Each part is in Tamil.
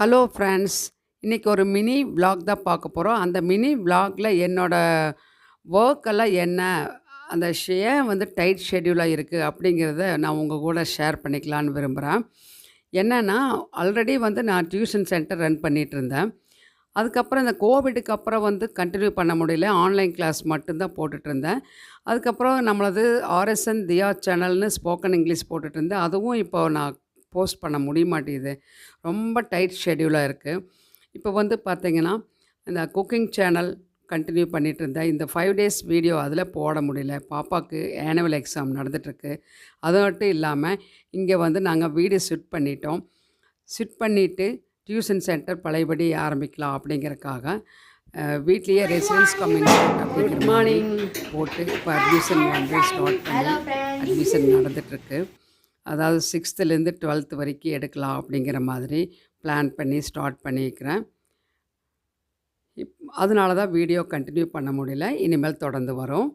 ஹலோ ஃப்ரெண்ட்ஸ் இன்றைக்கி ஒரு மினி vlog தான் பார்க்க போகிறோம் அந்த மினி vlogல என்னோடய ஒர்க் எல்லாம் என்ன அந்த ஷே ஏன் வந்து டைட் ஷெட்யூலாக இருக்குது அப்படிங்கிறத நான் உங்கள் கூட ஷேர் பண்ணிக்கலான்னு விரும்புகிறேன் என்னென்னா ஆல்ரெடி வந்து நான் டியூஷன் சென்டர் ரன் பண்ணிகிட்டு இருந்தேன். அதுக்கப்புறம் இந்த கோவிடுக்கு அப்புறம் வந்து கண்டினியூ பண்ண முடியல. ஆன்லைன் கிளாஸ் மட்டும்தான் போட்டுட்ருந்தேன் அதுக்கப்புறம் நம்மளது ஆர்எஸ்என் தியா சேனல்னு ஸ்போக்கன் இங்கிலீஷ் போட்டுட்ருந்தேன் அதுவும் இப்போ நான் போஸ்ட் பண்ண முடிய மாட்டேங்குது ரொம்ப டைட் ஷெட்யூலாக இருக்குது இப்போ வந்து பார்த்தீங்கன்னா இந்த குக்கிங் சேனல் கண்டினியூ பண்ணிகிட்டு இருந்தேன் இந்த ஃபைவ் டேஸ் வீடியோ அதில் போட முடியல. பாப்பாவுக்கு ஆனுவல் எக்ஸாம் நடந்துகிட்ருக்கு அது மட்டும் இல்லாமல் இங்கே வந்து நாங்கள் வீடு ஷிஃப்ட் பண்ணிட்டோம். ஷிஃப்ட் பண்ணிவிட்டு டியூஷன் சென்டர் பழையபடி ஆரம்பிக்கலாம் அப்படிங்கிறக்காக வீட்லேயே ரெசிடென்ஸ் கம்யூனிட்டி அப்படிங்கிற மார்னிங். போட்டு இப்போ அட்மிஷன் வந்து ஸ்டார்ட் பண்ணி அட்மிஷன் நடந்துகிட்ருக்கு அதாவது சிக்ஸ்த்துலேருந்து டுவெல்த் வரைக்கும் எடுக்கலாம் அப்படிங்கிற மாதிரி பிளான் பண்ணி ஸ்டார்ட் பண்ணியிருக்கிறேன். இப் அதனால தான் வீடியோ கண்டினியூ பண்ண முடியல. இனிமேல் தொடர்ந்து வரும்.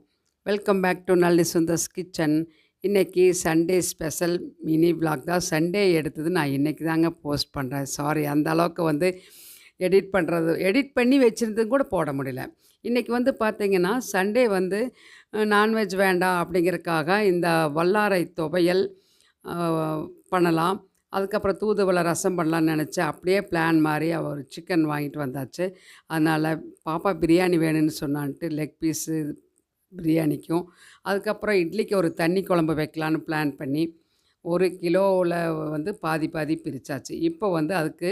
Welcome back to Nalli Sundar's kitchen இன்றைக்கி சண்டே ஸ்பெஷல் மினி விளாக் தான். சண்டே எடுத்தது நான் இன்றைக்கி தாங்க போஸ்ட் பண்ணுறேன் சாரி அந்த அளவுக்கு வந்து எடிட் பண்ணுறது எடிட் பண்ணி வச்சுருந்தது கூட போட முடியல. இன்றைக்கி வந்து பார்த்திங்கன்னா சண்டே வந்து நான்வெஜ் வேண்டாம் அப்படிங்கிறதுக்காக இந்த வல்லாரை துவையல் பண்ணலாம். அதுக்கப்புறம் தூதுவளை ரசம் பண்ணலான்னு நினச்சேன் அப்படியே பிளான் மாதிரி ஒரு சிக்கன் வாங்கிட்டு வந்தாச்சு. அதனால் பாப்பா பிரியாணி வேணும்னு சொன்னான்ட்டு லெக் பீஸு பிரியாணிக்கும். அதுக்கப்புறம் இட்லிக்கு ஒரு தண்ணி குழம்பு வைக்கலான்னு பிளான் பண்ணி ஒரு கிலோவில் வந்து பாதி பாதி பிரித்தாச்சு இப்போ வந்து அதுக்கு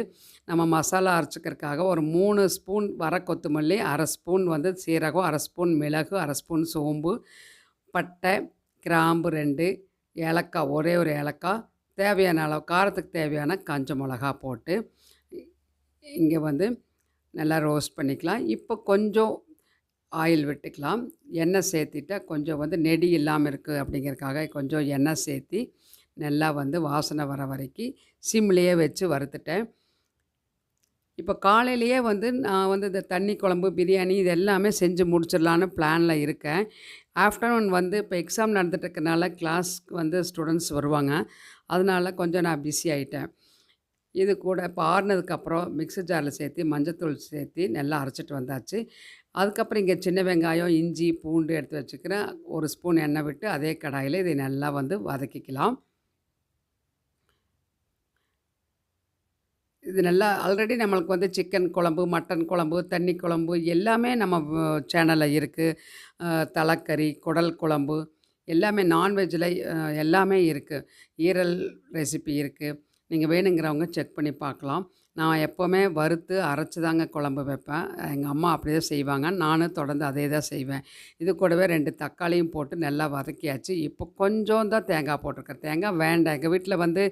நம்ம மசாலா அரைச்சிக்கிறதுக்காக ஒரு மூணு ஸ்பூன் வர கொத்தமல்லி அரை ஸ்பூன் வந்து சீரகம் அரை ஸ்பூன் மிளகு அரை ஸ்பூன் சோம்பு பட்டை கிராம்பு ரெண்டு ஏலக்காய் ஒரே ஒரு ஏலக்காய் தேவையான அளவு காரத்துக்கு தேவையான காஞ்ச மிளகா போட்டு இங்கே வந்து நல்லா ரோஸ்ட் பண்ணிக்கலாம். இப்போ கொஞ்சம் ஆயில் விட்டுக்கலாம். எண்ணெய் சேர்த்திட்டா கொஞ்சம் வந்து நெடி இல்லாமல் இருக்குது அப்படிங்கிறதுக்காக கொஞ்சம் எண்ணெய் சேர்த்தி நல்லா வந்து வாசனை வர வரைக்கும் சிம்லேயே வச்சு வறுத்துட்டேன். இப்போ காலையிலேயே வந்து நான் வந்து இந்த தண்ணி குழம்பு பிரியாணி இது எல்லாமே செஞ்சு முடிச்சிடலான்னு பிளானில் இருக்கேன். ஆஃப்டர்நூன் வந்து இப்போ எக்ஸாம் நடந்துட்டு இருக்கனால கிளாஸ்க்கு வந்து ஸ்டூடெண்ட்ஸ் வருவாங்க. அதனால கொஞ்சம் நான் பிஸி ஆகிட்டேன் இது கூட இப்போ ஆறுனதுக்கப்புறம் மிக்ஸி ஜாரில் சேர்த்து மஞ்சத்தூள் சேர்த்து நல்லா அரைச்சிட்டு வந்தாச்சு. அதுக்கப்புறம் இங்கே சின்ன வெங்காயம் இஞ்சி பூண்டு எடுத்து வச்சுக்கிறேன். ஒரு ஸ்பூன் எண்ணெய் விட்டு அதே கடாயில் இதை நல்லா வந்து வதக்கிக்கலாம். இது நல்லா ஆல்ரெடி நம்மளுக்கு வந்து சிக்கன் குழம்பு மட்டன் குழம்பு தண்ணி குழம்பு எல்லாமே நம்ம சேனலில் இருக்குது தலைக்கறி குடல் குழம்பு எல்லாமே நான்வெஜ்ஜில் எல்லாமே இருக்குது ஈரல் ரெசிபி இருக்குது நீங்கள் வேணுங்கிறவங்க செக் பண்ணி பார்க்கலாம். நான் எப்போவுமே வறுத்து அரைச்சி தாங்க குழம்பு வைப்பேன். எங்கள் அம்மா அப்படியே செய்வாங்க. நானும் தொடர்ந்து அதே தான் செய்வேன். இது கூடவே ரெண்டு தக்காளியும் போட்டு நல்லா வதக்கியாச்சு. இப்போ கொஞ்சம் தான் தேங்காய் போட்டிருக்கேன். தேங்காய் வேண்டாம். எங்கள் வீட்டில் வந்து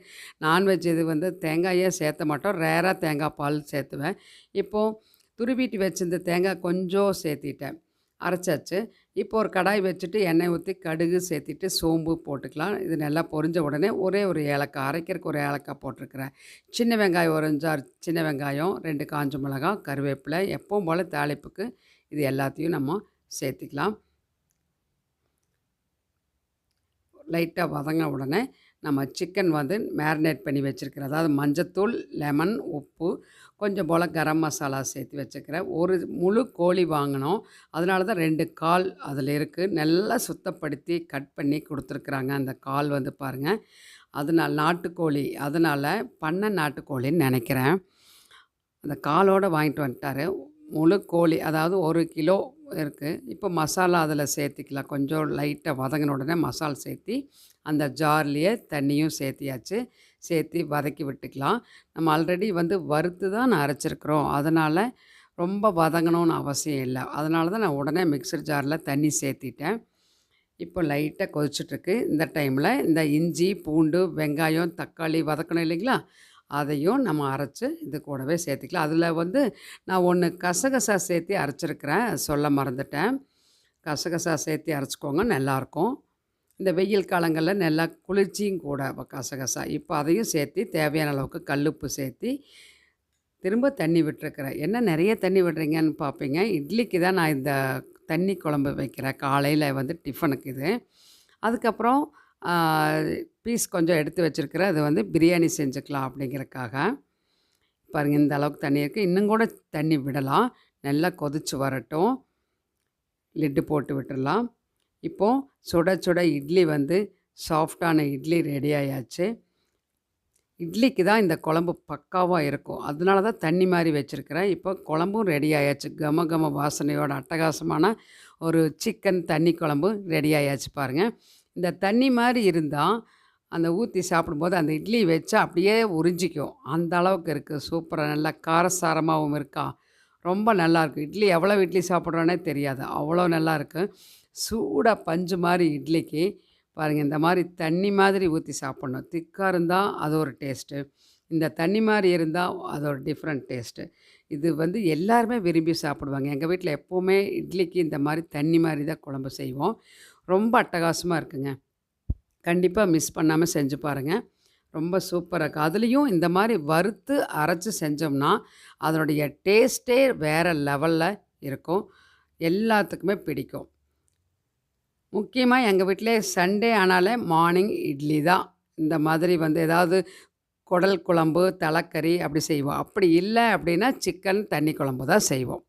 நான்வெஜ் இது வந்து தேங்காயே சேர்த்த மாட்டோம். ரேராக தேங்காய் பால் சேர்த்துவேன். இப்போது துருவிட்டு வச்சிருந்த தேங்காய் கொஞ்சம் சேர்த்திட்டேன். அரைச்சாச்சு. இப்போ ஒரு கடாய் வச்சுட்டு எண்ணெய் ஊற்றி கடுகு சேர்த்திட்டு சோம்பு போட்டுக்கலாம். இது நல்லா பொரிஞ்ச உடனே ஒரே ஒரு ஏலக்காய் அரைக்கிறதுக்கு ஒரு ஏலக்காய் போட்டிருக்கிறேன். சின்ன வெங்காயம் ஒரு அஞ்சாறு சின்ன வெங்காயம் ரெண்டு காஞ்ச மிளகாய் கருவேப்பிலை எப்பவும் போல் தாளிப்புக்கு இது எல்லாத்தையும் நம்ம சேர்த்திக்கலாம். லைட்டாக வதங்க உடனே நம்ம சிக்கன் வந்து மேரினேட் பண்ணி வச்சுருக்கிறேன். அதாவது மஞ்சத்தூள் லெமன் உப்பு கொஞ்சம் போல் கரம் மசாலா சேர்த்து வச்சுக்கிறேன் ஒரு முழு கோழி வாங்கினோம். அதனால தான் ரெண்டு கால் அதில் இருக்குது நல்லா சுத்தப்படுத்தி கட் பண்ணி கொடுத்துருக்குறாங்க அந்த கால் வந்து பாருங்கள் அதனால் நாட்டுக்கோழி அதனால் பண்ண நாட்டுக்கோழின்னு நினைக்கிறேன். அந்த காலோடு வாங்கிட்டு வந்துட்டாரு. முழு கோழி அதாவது ஒரு கிலோ இருக்குது இப்போ மசாலா அதில் சேர்த்திக்கலாம். கொஞ்சம் லைட்டாக வதங்கின உடனே மசாலா சேர்த்தி அந்த ஜார்லேயே தண்ணியும் சேர்த்தியாச்சு. சேர்த்தி வதக்கி விட்டுக்கலாம். நம்ம ஆல்ரெடி வந்து வறுத்து தான் நான் அரைச்சிருக்கிறோம். அதனால் ரொம்ப வதங்கணும்னு அவசியம் இல்லை. அதனால தான் நான் உடனே மிக்சர் ஜாரில் தண்ணி சேர்த்திட்டேன். இப்போ லைட்டாக கொதிச்சிட்ருக்கு. இந்த டைமில் இந்த இஞ்சி பூண்டு வெங்காயம் தக்காளி வதக்கணும் இல்லைங்களா? அதையும் நம்ம அரைச்சி இது கூடவே சேர்த்துக்கலாம். அதில் வந்து நான் ஒன்று கசகசா சேர்த்து அரைச்சிருக்கிறேன். சொல்ல மறந்துட்டேன். கசகசா சேர்த்து அரைச்சிக்கோங்க. நல்லாயிருக்கும் இந்த வெயில் காலங்களில் நல்லா குளிர்ச்சியும் கூட வ- கசகசா. இப்போ அதையும் சேர்த்து தேவையான அளவுக்கு கல்லுப்பு சேர்த்து திரும்ப தண்ணி விட்டுருக்குறேன். என்ன நிறைய தண்ணி விடுறீங்கன்னு பார்ப்பீங்க இட்லிக்கு தான் நான் இந்த தண்ணி குழம்பு வைக்கிறேன். காலையில் வந்து டிஃபனுக்கு இது. அதுக்கப்புறம் பீஸ் கொஞ்சம் எடுத்து வச்சுருக்கிறேன். அது வந்து பிரியாணி செஞ்சுக்கலாம் அப்படிங்கிறக்காக. பாருங்கள் இந்த அளவுக்கு தண்ணி இருக்குது இன்னும் கூட தண்ணி விடலாம். நல்லா கொதிச்சு வரட்டும். லிட்டு போட்டு விட்டுடலாம் இப்போது சுட சுட இட்லி வந்து சாஃப்டான இட்லி ரெடி ஆயாச்சு இட்லிக்கு தான் இந்த குழம்பு பக்காவாக இருக்கும். அதனால தான் தண்ணி மாதிரி வச்சுருக்கிறேன். இப்போ குழம்பும் ரெடி ஆயாச்சு கம கம வாசனையோட அட்டகாசமான ஒரு சிக்கன் தண்ணி குழம்பு ரெடி ஆயாச்சு பாருங்கள் இந்த தண்ணி மாதிரி இருந்தால் அந்த ஊற்றி சாப்பிடும்போது அந்த இட்லி வச்சா அப்படியே உறிஞ்சிக்கும். அந்த அளவுக்கு இருக்குது சூப்பராக நல்லா காரசாரமாகவும் இருக்கா. ரொம்ப நல்லாயிருக்கும் இட்லி எவ்வளோ இட்லி சாப்பிட்றோன்னே தெரியாது. அவ்வளோ நல்லாயிருக்கும் சூடாக பஞ்சு மாதிரி இட்லிக்கு பாருங்கள் இந்த மாதிரி தண்ணி மாதிரி ஊற்றி சாப்பிட்ணும். திக்காக இருந்தால் அது ஒரு டேஸ்ட்டு. இந்த தண்ணி மாதிரி இருந்தால் அது ஒரு டிஃப்ரெண்ட் டேஸ்ட்டு. இது வந்து எல்லாருமே விரும்பி சாப்பிடுவாங்க. எங்கள் வீட்டில் எப்போவுமே இட்லிக்கு இந்த மாதிரி தண்ணி மாதிரி தான் குழம்பு செய்வோம். ரொம்ப அட்டகாசமாக இருக்குங்க. கண்டிப்பாக மிஸ் பண்ணாமல் செஞ்சு பாருங்கள் ரொம்ப சூப்பராக இருக்குது அதுலேயும் இந்த மாதிரி வறுத்து அரைச்சி செஞ்சோம்னா அதனுடைய டேஸ்ட்டே வேறு லெவலில் இருக்கும். எல்லாத்துக்குமே பிடிக்கும். முக்கியமாக எங்கள் வீட்டிலே சண்டே ஆனாலே மார்னிங் இட்லி தான். இந்த மாதிரி வந்து ஏதாவது குடல் குழம்பு தலைக்கறி அப்படி செய்வோம். அப்படி இல்லை அப்படின்னா சிக்கன் தண்ணி குழம்பு தான் செய்வோம்.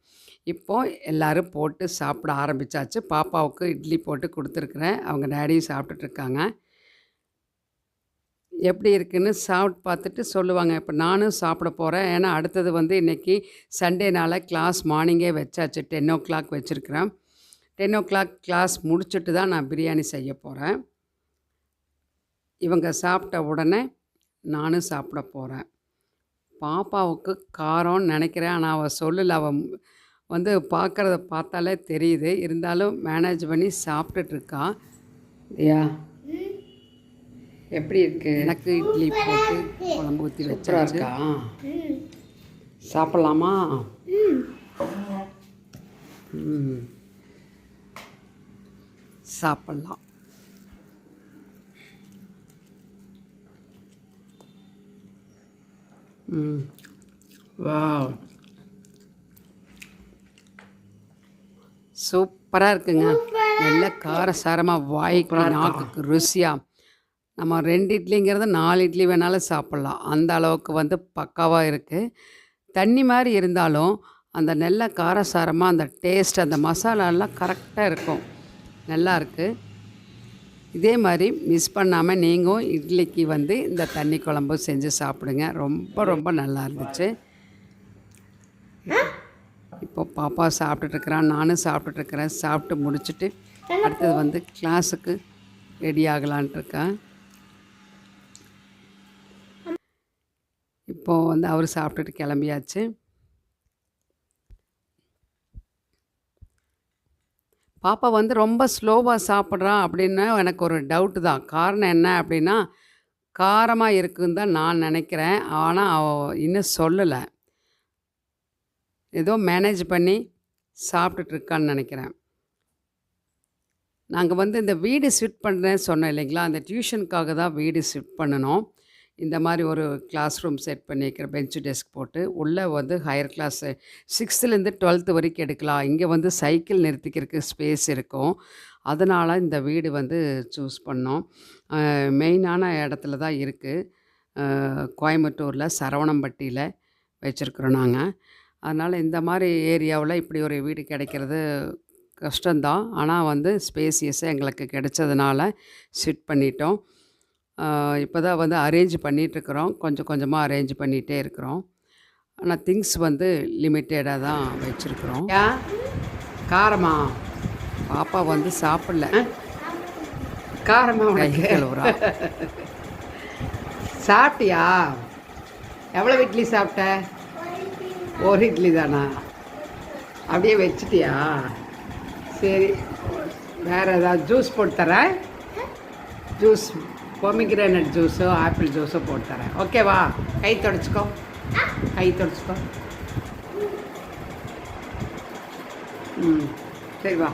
இப்போது எல்லோரும் போட்டு சாப்பிட ஆரம்பித்தாச்சு பாப்பாவுக்கு இட்லி போட்டு கொடுத்துருக்குறேன். அவங்க டேடியும் சாப்பிட்டுட்ருக்காங்க எப்படி இருக்குன்னு சாப்பிட்டு பார்த்துட்டு சொல்லுவாங்க. இப்போ நானும் சாப்பிட போகிறேன் ஏன்னா அடுத்தது வந்து இன்றைக்கி சண்டேனால் கிளாஸ் மார்னிங்கே வச்சாச்சு. டென் ஓ கிளாக் வச்சுருக்கிறேன். டென் ஓ கிளாக் கிளாஸ் முடிச்சுட்டு தான் நான் பிரியாணி செய்ய போகிறேன் இவங்க சாப்பிட்ட உடனே நானும் சாப்பிட போகிறேன் பாப்பாவுக்கு காரம்னு நினைக்கிறேன். ஆனால் அவள் சொல்லல. அவள் வந்து பார்க்குறத பார்த்தாலே தெரியுது. இருந்தாலும் மேனேஜ் பண்ணி சாப்பிட்டுட்ருக்கா யா எப்படி இருக்கு? எனக்கு இட்லி போட்டு குழம்பு ஊற்றி வச்சா இருக்கா? சாப்பிட்லாமா? சாப்பிட்லாம். ம். வா சூப்பராக இருக்குங்க. நல்ல காரசாரமாக வாய்க்கு நாக்குக்கு ருசியாக நம்ம ரெண்டு இட்லிங்கிறது நாலு இட்லி வேணாலும் சாப்பிட்லாம். அந்த அளவுக்கு வந்து பக்காவாக இருக்குது தண்ணி மாதிரி இருந்தாலும் அந்த நல்ல காரசாரமாக அந்த டேஸ்ட் அந்த மசாலாலாம் கரெக்டாக இருக்கும். நல்லா இருக்குது இதே மாதிரி மிஸ் பண்ணாமல் நீங்களும் இட்லிக்கு வந்து இந்த தண்ணி குழம்பு செஞ்சு சாப்பிடுங்க. ரொம்ப ரொம்ப நல்லா இருந்துச்சு. இப்போ பாப்பா சாப்பிட்டுட்ருக்குறான் நானும் சாப்பிட்டுட்ருக்குறேன் சாப்பிட்டு முடிச்சுட்டு அடுத்தது வந்து கிளாஸுக்கு ரெடி ஆகலான்ட்டு இப்போது வந்து அவர் சாப்பிட்டுட்டு கிளம்பியாச்சு. பாப்பா வந்து ரொம்ப ஸ்லோவாக சாப்பிட்றான் அப்படின்னு எனக்கு ஒரு டவுட்டு தான். காரணம் என்ன அப்படின்னா காரமாக இருக்குன்னு தான் நான் நினைக்கிறேன். ஆனால் அவள் இன்னும் சொல்லலை. ஏதோ மேனேஜ் பண்ணி சாப்பிட்டுட்டு இருக்கான்னு நினைக்கிறேன். நாங்கள் வந்து இந்த வீடு ஷிஃப்ட் பண்ணுறேன்னு சொன்னோம் இல்லைங்களா? அந்த டியூஷனுக்காக தான் வீடு ஷிஃப்ட் பண்ணணும். இந்த மாதிரி ஒரு கிளாஸ் ரூம் செட் பண்ணியிருக்கிற பெஞ்சு டெஸ்க் போட்டு உள்ளே வந்து ஹையர் கிளாஸ் சிக்ஸ்த்துலேருந்து டுவெல்த்து வரைக்கும் எடுக்கலாம். இங்கே வந்து சைக்கிள் நிறுத்திக்கிறதுக்கு ஸ்பேஸ் இருக்கும். அதனால் இந்த வீடு வந்து சூஸ் பண்ணோம். மெயினான இடத்துல தான் இருக்குது கோயம்புத்தூரில் சரவணம்பட்டியில் வச்சுருக்குறோம் நாங்கள் அதனால் இந்த மாதிரி ஏரியாவில் இப்படி ஒரு வீடு கிடைக்கிறது கஷ்டம்தான். ஆனால் வந்து ஸ்பேசியஸாக எங்களுக்கு கிடைச்சதுனால ஷிஃப்ட் பண்ணிட்டோம். இப்போ தான் வந்து அரேஞ்ச் பண்ணிகிட்ருக்குறோம் கொஞ்சம் கொஞ்சமாக அரேஞ்ச் பண்ணிகிட்டே இருக்கிறோம். ஆனால் திங்ஸ் வந்து லிமிட்டடாக தான் வச்சுருக்குறோம். காரமா? பாப்பா வந்து சாப்பிடல. காரமா கழுவுறா. சாப்பிட்டியா? எவ்வளோ இட்லி சாப்பிட்ட? ஒரு இட்லி தானா? அப்படியே வச்சிட்டியா? சரி. வேறு ஏதாவது ஜூஸ் போட்டு தரேன். ஜூஸ் பொமிக்ரானட் ஜூஸோ ஆப்பிள் ஜூஸோ போட்டு தரேன் ஓகேவா கை தொடச்சிக்கோ. கை தொடச்சிக்கோ. ம் சரி வா.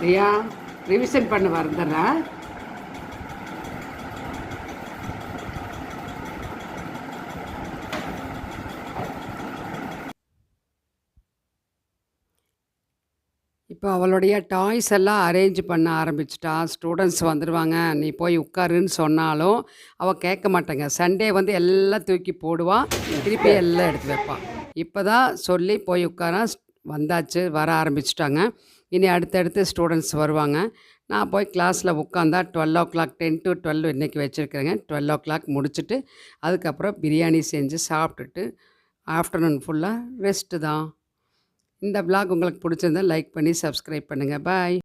தியா ரிவிஷன் பண்ண வரதுறேன் இப்போ அவளுடைய டாய்ஸ் எல்லாம் அரேஞ்ச் பண்ண ஆரம்பிச்சிட்டா ஸ்டூடெண்ட்ஸ் வந்துடுவாங்க நீ போய் உட்காருன்னு சொன்னாலும், அவள் கேட்க மாட்டாங்க. சண்டே வந்து எல்லாம் தூக்கி போடுவா. திருப்பி எல்லாம் எடுத்து வைப்பான் இப்போ தான் சொல்லி போய் உட்கார வந்தாச்சு. வர ஆரம்பிச்சிட்டாங்க இனி அடுத்தடுத்து ஸ்டூடெண்ட்ஸ் வருவாங்க. நான் போய் கிளாஸில் உட்காந்தா twelve o'clock ten to twelve இன்றைக்கி வச்சுருக்கிறேங்க டுவெல் ஓ கிளாக் முடிச்சுட்டு, அதுக்கப்புறம் பிரியாணி செஞ்சு சாப்பிட்டுட்டு, ஆஃப்டர்நூன் ஃபுல்லாக ரெஸ்ட்டு தான். இந்த விளாக் உங்களுக்கு பிடிச்சிருந்தால் லைக் பண்ணி சப்ஸ்கிரைப் பண்ணுங்கள் பாய்.